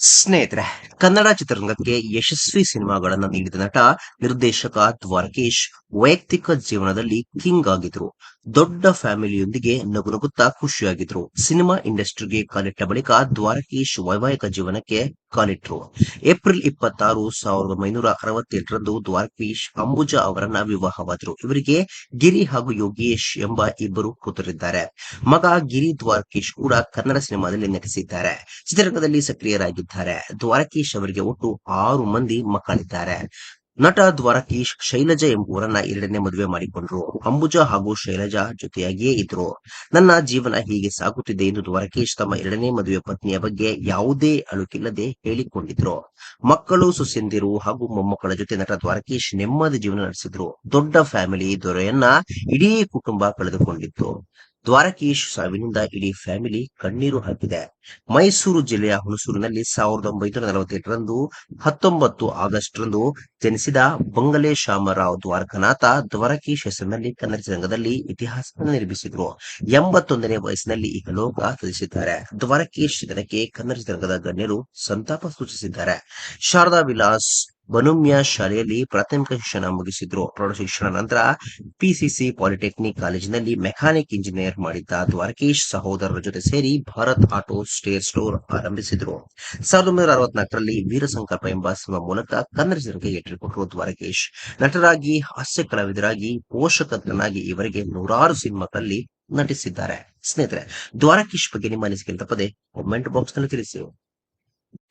ಸ್ನೇಹಿತರೆ, ಕನ್ನಡ ಚಿತ್ರರಂಗಕ್ಕೆ ಯಶಸ್ವಿ ಸಿನಿಮಾಗಳನ್ನು ನೀಡಿದ ನಟ, ನಿರ್ದೇಶಕ ದ್ವಾರಕೇಶ್ ವೈಯಕ್ತಿಕ ಜೀವನದಲ್ಲಿ ಕಿಂಗ್ ಆಗಿದ್ರು. ದೊಡ್ಡ ಫ್ಯಾಮಿಲಿಯೊಂದಿಗೆ ನಗು ನಗುತ್ತಾ ಖುಷಿಯಾಗಿದ್ರು. ಸಿನಿಮಾ ಇಂಡಸ್ಟ್ರಿಗೆ ಕಾಲಿಟ್ಟ ಬಳಿಕ ದ್ವಾರಕೇಶ್ ವೈವಾಹಿಕ ಜೀವನಕ್ಕೆ ಕಾಲಿಟ್ರು ಏಪ್ರಿಲ್ ಇಪ್ಪತ್ತಾರು, ಸಾವಿರದ ಒಂಬೈನೂರ ಅರವತ್ತೇಳರಂದು ದ್ವಾರಕೀಶ್ ಅಂಬುಜಾ ಅವರನ್ನ ವಿವಾಹವಾದರು. ಇವರಿಗೆ ಗಿರಿ ಹಾಗೂ ಯೋಗೇಶ್ ಎಂಬ ಇಬ್ಬರು ಕೂತರಿದ್ದಾರೆ ಮಗ ಗಿರಿ ದ್ವಾರಕೀಶ್ ಕೂಡ ಕನ್ನಡ ಸಿನಿಮಾದಲ್ಲಿ ನಟಿಸಿದ್ದಾರೆ. ಚಿತ್ರರಂಗದಲ್ಲಿ ಸಕ್ರಿಯರಾಗಿದ್ದಾರೆ. ದ್ವಾರಕೀಶ್ ಅವರಿಗೆ ಒಟ್ಟು ಆರು ಮಂದಿ ಮಕ್ಕಳಿದ್ದಾರೆ. ನಟ ದ್ವಾರಕೀಶ್ ಶೈಲಜಾ ಎಂಬುವರನ್ನ ಎರಡನೇ ಮದುವೆ ಮಾಡಿಕೊಂಡ್ರು. ಅಂಬುಜ ಹಾಗೂ ಶೈಲಜಾ ಜೊತೆಯಾಗಿಯೇ ಇದ್ರು. ನನ್ನ ಜೀವನ ಹೀಗೆ ಸಾಗುತ್ತಿದೆ ಎಂದು ದ್ವಾರಕೀಶ್ ತಮ್ಮ ಎರಡನೇ ಮದುವೆ ಪತ್ನಿಯ ಬಗ್ಗೆ ಯಾವುದೇ ಅಳುಕಿಲ್ಲದೆ ಹೇಳಿಕೊಂಡಿದ್ರು. ಮಕ್ಕಳು, ಸುಸಿಂದಿರು ಹಾಗೂ ಮೊಮ್ಮಕ್ಕಳ ಜೊತೆ ನಟ ದ್ವಾರಕೀಶ್ ನೆಮ್ಮದಿ ಜೀವನ ನಡೆಸಿದ್ರು. ದೊಡ್ಡ ಫ್ಯಾಮಿಲಿ ದೊರೆಯನ್ನ ಇಡೀ ಕುಟುಂಬ ಕಳೆದುಕೊಂಡಿತ್ತು. ದ್ವಾರಕೀಶ್ ಸಾವಿನಿಂದ ಇಡೀ ಫ್ಯಾಮಿಲಿ ಕಣ್ಣೀರು ಹಾಕಿದೆ. ಮೈಸೂರು ಜಿಲ್ಲೆಯ ಹುಣಸೂರಿನಲ್ಲಿ ಸಾವಿರದ ಒಂಬೈನೂರ ನಲವತ್ತೆಂಟರಂದು, ಹತ್ತೊಂಬತ್ತು ಆಗಸ್ಟ್ ರಂದು ಜನಿಸಿದ ಬಂಗಲೆ ಶಾಮರಾವ್ ದ್ವಾರಕನಾಥ ದ್ವಾರಕೀಶ್ ಹೆಸರಿನಲ್ಲಿ ಕನ್ನಡ ಚಿತ್ರರಂಗದಲ್ಲಿ ಇತಿಹಾಸ ನಿರ್ಮಿಸಿದ್ರು. ಎಂಬತ್ತೊಂದನೇ ವಯಸ್ಸಿನಲ್ಲಿ ಈಗ ಲೋಕ ತಿಳಿಸಿದ್ದಾರೆ ದ್ವಾರಕೀಶ್ ನಿಧನಕ್ಕೆ ಕನ್ನಡ ಚಿತ್ರರಂಗದ ಗಣ್ಯರು ಸಂತಾಪ ಸೂಚಿಸಿದ್ದಾರೆ. ಶಾರದಾ ವಿಲಾಸ್ ಬನುಮ್ಯ ಶಾಲೆಯಲ್ಲಿ ಪ್ರಾಥಮಿಕ ಶಿಕ್ಷಣ ಮುಗಿಸಿದ್ರು. ಪ್ರೌಢ ಶಿಕ್ಷಣ ನಂತರ ಪಿಸಿಸಿ ಪಾಲಿಟೆಕ್ನಿಕ್ ಕಾಲೇಜಿನಲ್ಲಿ ಮೆಕ್ಯಾನಿಕ್ ಇಂಜಿನಿಯರ್ ಮಾಡಿದ್ದ ದ್ವಾರಕೇಶ್ ಸಹೋದರರ ಜೊತೆ ಸೇರಿ ಭಾರತ್ ಆಟೋ ಸ್ಟೇರ್ ಸ್ಟೋರ್ ಆರಂಭಿಸಿದ್ರು. ಸಾವಿರದ ಒಂಬೈನೂರ ಅರವತ್ನಾಲ್ಕರಲ್ಲಿ ವೀರ ಸಂಕಲ್ಪ ಎಂಬ ಸಿನಿಮಾ ಮೂಲಕ ಕನ್ನಡ ಜನರಿಗೆ ಎಟ್ಟಿಕೊಟ್ಟರು ದ್ವಾರಕೇಶ್. ನಟರಾಗಿ, ಹಾಸ್ಯ ಕಲಾವಿದರಾಗಿ ಪೋಷಕನಾಗಿ ಇವರಿಗೆ ನೂರಾರು ಸಿನಿಮಾಗಳಲ್ಲಿ ನಟಿಸಿದ್ದಾರೆ. ಸ್ನೇಹಿತರೆ, ದ್ವಾರಕೀಶ್ ಬಗ್ಗೆ ನಿಮ್ಮ ಅನಿಸಿಕೆ ತಪ್ಪದೆ ಕಾಮೆಂಟ್ ಬಾಕ್ಸ್ನಲ್ಲಿ ತಿಳಿಸಿ.